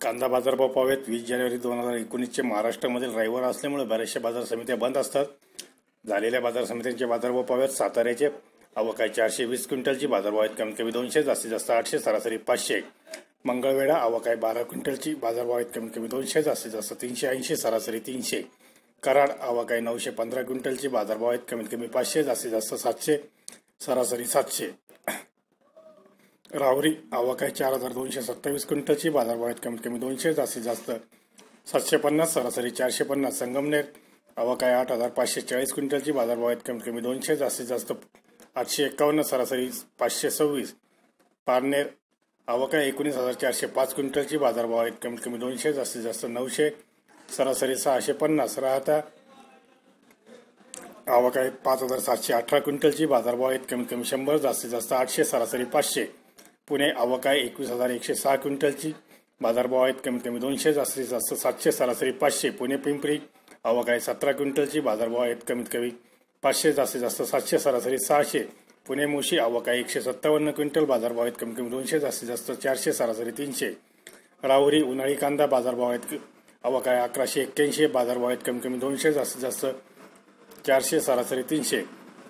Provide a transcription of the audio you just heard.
कांदा बाजारभाव पाहूयात वीस जानेवारी दोन हजार एकोणीसचे महाराष्ट्रामधील रविवार असल्यामुळे बऱ्याचशा बाजार समित्या बंद असतात. झालेल्या बाजार समित्यांचे बाजारभाव पाहूयात साताऱ्याचे अवकाळी चारशे वीस क्विंटलची. बाजारभाव आहेत कमीत कमी दोनशे जास्तीत जास्त आठशे सरासरी पाचशे. मंगळवेढा अवकाळी बारा क्विंटलची. बाजारभाव आहेत कमीत कमी दोनशे जास्तीत जास्त तीनशे ऐंशी सरासरी तीनशे. कराड अवकाळी नऊशे पंधरा क्विंटलची. बाजारभाव आहेत कमीत कमी पाचशे जास्तीत जास्त सातशे सरासरी सातशे. राहुरी आवाकाय चार हजार दोनशे सत्तावीस क्विंटलची बाजारभाव आहेत कमीत कमी दोनशे जास्तीत जास्त सातशे पन्नास सरासरी चारशे पन्नास. संगमनेर आवाकाय आठ हजार पाचशे चाळीस क्विंटलची बाजारभाव आहेत कमीत कमी दोनशे जास्तीत जास्त आठशे एक्कावन्न सरासरी पाचशे सव्वीस. पारनेर आवाकाय एकोणीस हजार चारशे पाच क्विंटलची बाजारभाव आहेत कमीत कमी दोनशे जास्तीत जास्त नऊशे सरासरी सहाशे पन्नास. राहता आवाकाय पाच हजार सातशे अठरा क्विंटलची बाजारभाव आहेत कमीत कमी शंभर जास्तीत जास्त आठशे सरासरी पाचशे. पुणे अवकाय एकवीस हजार एकशे सहा क्विंटलची. बाजारभाव आहेत कमीत कमी दोनशे जास्तीत जास्त सातशे सरासरी पाचशे. पुणे पिंपरी अवकाय सतरा क्विंटलची. बाजारभाव आहेत कमीत कमी पाचशे जास्तीत जास्त सातशे सरासरी सहाशे. पुणे मुशी अवकाय एकशे सत्तावन्न क्विंटल. बाजारभाव आहेत कमीत कमी दोनशे जास्तीत जास्त चारशे सरासरी तीनशे. राहुरी उन्हाळी कांदा बाजारभाव आहेत अवकाय अकराशे एक्क्याऐंशी. बाजारभाव आहेत कमीत कमी दोनशे जास्तीत जास्त चारशे सरासरी तीनशे.